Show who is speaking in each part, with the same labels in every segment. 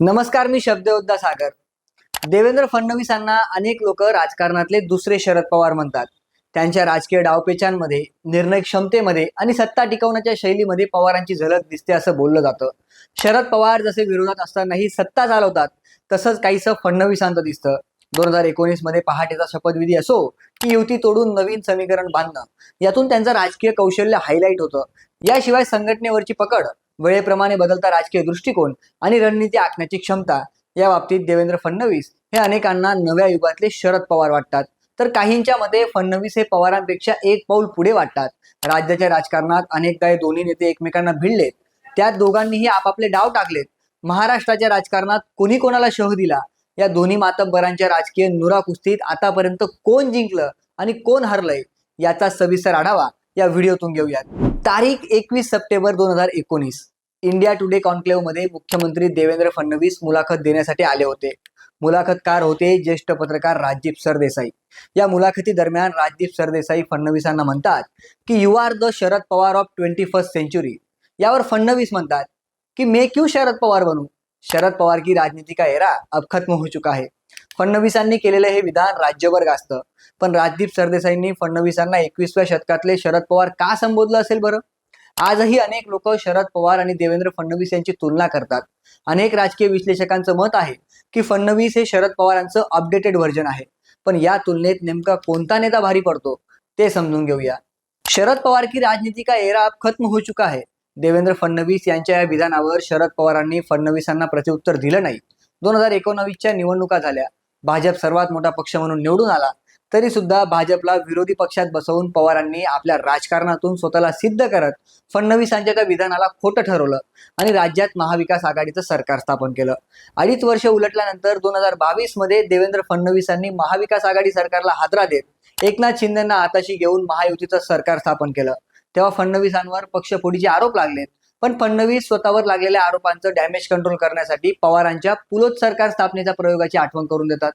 Speaker 1: नमस्कार मी शब्दयोद्धा सागर. देवेंद्र फडणवीसांना अनेक लोक राजकारणातले दुसरे शरद पवार म्हणतात. त्यांच्या राजकीय डावपेचांमध्ये निर्णय क्षमतेमध्ये आणि सत्ता टिकवण्याच्या शैलीमध्ये पवारांची झलक दिसते असं बोललं जातं. शरद पवार जसे विरोधात असतानाही सत्ता चालवतात तसंच काहीसं फडणवीसांचं दिसतं. दोन हजार एकोणीसमध्ये पहाटेचा शपथविधी असो की युती तोडून नवीन समीकरण बांधणं यातून त्यांचं राजकीय कौशल्य हायलाईट होतं. याशिवाय संघटनेवरची पकड वेळेप्रमाणे बदलता राजकीय दृष्टिकोन आणि रणनीती आखण्याची क्षमता. या बाबतीत देवेंद्र फडणवीस हे अनेकांना नव्या युगातले शरद पवार वाटतात. तर काहींच्या मते फडणवीस हे पवारांपेक्षा एक पाऊल पुढे वाटतात. राज्याच्या राजकारणात अनेकदा हे दोन्ही नेते एकमेकांना भिडलेत. त्यात दोघांनीही आपापले डाव टाकलेत. महाराष्ट्राच्या राजकारणात कोणी कोणाला शह दिला? या दोन्ही मातब्बरांच्या राजकीय नुरा कुस्तीत आतापर्यंत कोण जिंकलं आणि कोण हरलंय? याचा सविस्तर आढावा या व्हिडिओतून घेऊयात. तारीख एकवीस सप्टेंबर दोन हजार एकोणीस. इंडिया टुडे कॉन्क्लेव्हमध्ये मुख्यमंत्री देवेंद्र फडणवीस मुलाखत देण्यासाठी आले होते. मुलाखतकार होते ज्येष्ठ पत्रकार राजदीप सरदेसाई. या मुलाखती दरम्यान राजदीप सरदेसाई फडणवीसांना म्हणतात की you are the Sharad Pawar of twenty first century यावर फडणवीस म्हणतात की मे क्यू शरद पवार बनू? शरद पवार की राजनीती का एरा अब खत्म हो चुका आहे फडणवीसांनी केलेलं हे विधान राज्यभर गाजतं. पण राजदीप सरदेसाईंनी फडणवीसांना एकवीसव्या शतकातले शरद पवार का संबोधलं असेल बरं? आजही अनेक लोक शरद पवार आणि देवेंद्र फडणवीस यांची तुलना करतात. अनेक राजकीय विश्लेषकांचं मत आहे की फडणवीस हे शरद पवारांचं अपडेटेड व्हर्जन आहे. पण या तुलनेत नेमका कोणता नेता भारी पडतो ते समजून घेऊया. शरद पवार की राजनीती का एरा अब खत्म हो चुका है? देवेंद्र फडणवीस यांच्या या विधानावर शरद पवारांनी फडणवीसांना प्रत्युत्तर दिलं नाही. दोन हजार एकोणावीसच्या निवडणुका झाल्या. भाजप सर्वात मोठा पक्ष म्हणून निवडून आला. तरी सुद्धा भाजपला विरोधी पक्षात बसवून पवारांनी आपल्या राजकारणातून स्वतःला सिद्ध करत फडणवीसांच्या त्या विधानाला खोटं ठरवलं आणि राज्यात महाविकास आघाडीचं सरकार स्थापन केलं. अडीच वर्ष उलटल्यानंतर दोन हजार बावीसमध्ये देवेंद्र फडणवीसांनी महाविकास आघाडी सरकारला हादरा देत एकनाथ शिंदेना आताशी घेऊन महायुतीचं सरकार स्थापन केलं. तेव्हा फडणवीसांवर पक्षफोडीचे आरोप लागलेत. पण फडणवीस स्वतःवर लागलेल्या आरोपांचं डॅमेज कंट्रोल करण्यासाठी पवारांच्या पुलोत सरकार स्थापनेच्या प्रयोगाची आठवण करून देतात.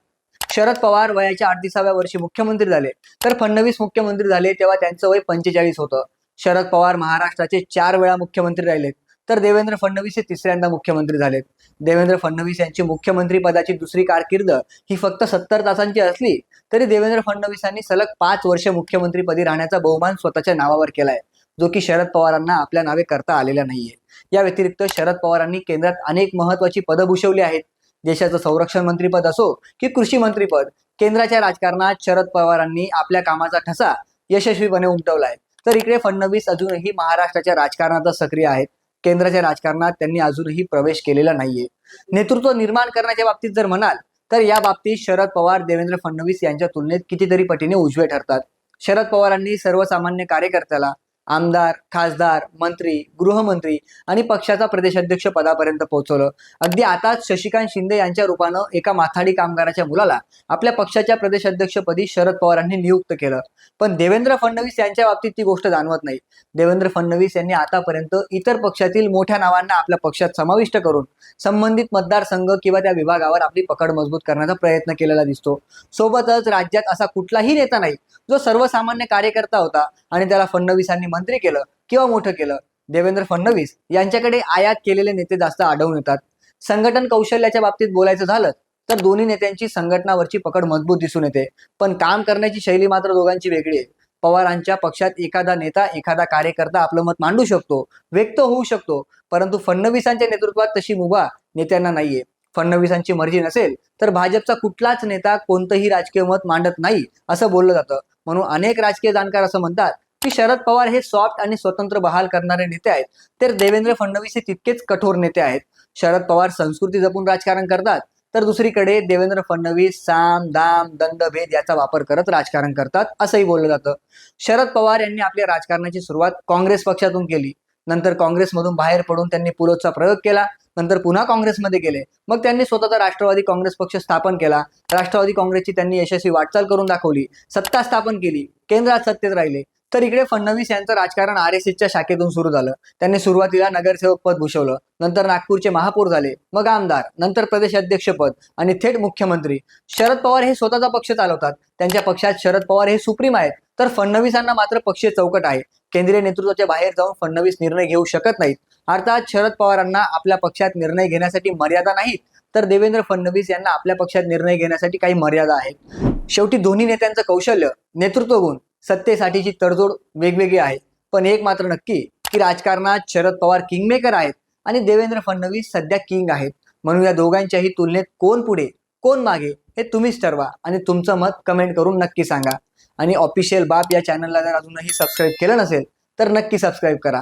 Speaker 1: शरद पवार वयाच्या अडतीसाव्या वर्षी मुख्यमंत्री झाले. तर फडणवीस मुख्यमंत्री झाले तेव्हा त्यांचं वय पंचेचाळीस होतं. शरद पवार महाराष्ट्राचे चार वेळा मुख्यमंत्री राहिलेत. तर देवेंद्र फडणवीस हे तिसऱ्यांदा मुख्यमंत्री झालेत. देवेंद्र फडणवीस यांची मुख्यमंत्री पदाची दुसरी कारकीर्द ही फक्त सत्तर तासांची असली तरी देवेंद्र फडणवीसांनी सलग पाच वर्ष मुख्यमंत्रीपदी राहण्याचा बहुमान स्वतःच्या नावावर केलाय जो की शरद पवारांना आपल्या नावे करता आलेला नाहीये. या व्यतिरिक्त शरद पवारांनी केंद्रात अनेक महत्वाची पदं भूषवली आहेत. देशाचं संरक्षण मंत्रीपद असो की कृषी मंत्रीपद केंद्राच्या राजकारणात शरद पवारांनी आपल्या कामाचा ठसा यशस्वीपणे उमटवलाय. तर इकडे फडणवीस अजूनही महाराष्ट्राच्या राजकारणातच सक्रिय आहेत. केंद्राच्या राजकारणात त्यांनी अजूनही प्रवेश केलेला नाहीये. नेतृत्व निर्माण करण्याच्या बाबतीत जर म्हणाल तर या बाबतीत शरद पवार देवेंद्र फडणवीस यांच्या तुलनेत कितीतरी पटीने उजवे ठरतात. शरद पवारांनी सर्वसामान्य कार्यकर्त्याला आमदार खासदार मंत्री गृहमंत्री आणि पक्षाचा प्रदेशाध्यक्ष पदापर्यंत पोहोचवलं. अगदी आताच शशिकांत शिंदे यांच्या रूपानं एका माथाडी कामगाराच्या मुलाला आपल्या पक्षाच्या प्रदेशाध्यक्षपदी शरद पवारांनी नियुक्त केलं. पण देवेंद्र फडणवीस यांच्या बाबतीत ती गोष्ट जाणवत नाही. देवेंद्र फडणवीस यांनी आतापर्यंत इतर पक्षातील मोठ्या नावांना आपल्या पक्षात समाविष्ट करून संबंधित मतदारसंघ किंवा त्या विभागावर आपली पकड मजबूत करण्याचा प्रयत्न केलेला दिसतो. सोबतच राज्यात असा कुठलाही नेता नाही जो सर्वसामान्य कार्यकर्ता होता. आणि त्याला फडणवीसांनी मंत्री केलं किंवा मोठं केलं. देवेंद्र फडणवीस यांच्याकडे आयात केलेले नेते जास्त आढळून येतात. संघटन कौशल्याच्या बाबतीत बोलायचं झालं तर दोन्ही नेत्यांची संघटनावरची पकड मजबूत दिसून येते. पण काम करण्याची शैली मात्र दोघांची वेगळी आहे. पवारांच्या पक्षात एखादा नेता एखादा कार्यकर्ता आपलं मत मांडू शकतो व्यक्त होऊ शकतो परंतु फडणवीसांच्या नेतृत्वात तशी मुभा नेत्यांना नाहीये. फडणवीसांची मर्जी नसेल तर भाजपचा कुठलाच नेता कोणतंही राजकीय मत मांडत नाही असं बोललं जातं. म्हणून अनेक राजकीय जाणकार असं म्हणतात की शरद पवार हे सॉफ्ट आणि स्वतंत्र बहाल करणारे नेते आहेत. तर देवेंद्र फडणवीस हे तितकेच कठोर नेते आहेत. शरद पवार संस्कृती जपून राजकारण करतात तर दुसरीकडे देवेंद्र फडणवीस साम दाम दंडभेद याचा वापर करत राजकारण करतात असंही बोललं जातं. शरद पवार यांनी आपल्या राजकारणाची सुरुवात काँग्रेस पक्षातून केली. नंतर काँग्रेसमधून बाहेर पडून त्यांनी पुलोचा प्रयोग केला नंतर पुन्हा काँग्रेसमध्ये गेले. मग त्यांनी स्वतःचा राष्ट्रवादी काँग्रेस पक्ष स्थापन केला. राष्ट्रवादी काँग्रेसची त्यांनी यशस्वी वाटचाल करून दाखवली सत्ता स्थापन केली केंद्रात सत्तेत राहिले. तर इकडे फडणवीस यांचं राजकारण आर एस एसच्या शाखेतून सुरू झालं. त्यांनी सुरुवातीला नगरसेवक पद भूषवलं. नंतर नागपूरचे महापौर झाले. मग आमदार नंतर प्रदेश अध्यक्षपद आणि थेट मुख्यमंत्री. शरद पवार हे स्वतःचा पक्ष चालवतात. त्यांच्या पक्षात शरद पवार हे सुप्रीम आहेत. तर फडणवीसांना मात्र पक्षीय चौकट आहे. केंद्रीय नेतृत्वाच्या बाहेर जाऊन फडणवीस निर्णय घेऊ शकत नाहीत. अर्थात शरद पवारांना आपल्या पक्षात निर्णय घेण्यासाठी मर्यादा नाहीत. तर देवेंद्र फडणवीस यांना आपल्या पक्षात निर्णय घेण्यासाठी काही मर्यादा आहेत. शेवटी दोन्ही नेत्यांचं कौशल्य नेतृत्व गुण. सत्तेसाठीची तडजोड वेगवेगळी आहे. पण एक मात्र नक्की की राजकारणात शरद पवार किंगमेकर आहेत आणि देवेंद्र फडणवीस सध्या किंग आहेत. म्हणून या दोघांच्याही तुलनेत कोण पुढे कोण मागे हे तुम्हीच ठरवा आणि तुमचं मत कमेंट करून नक्की सांगा. आणि ऑफिशियल बाप या चॅनलला जर अजूनही सबस्क्राईब केलं नसेल तर नक्की सबस्क्राईब करा.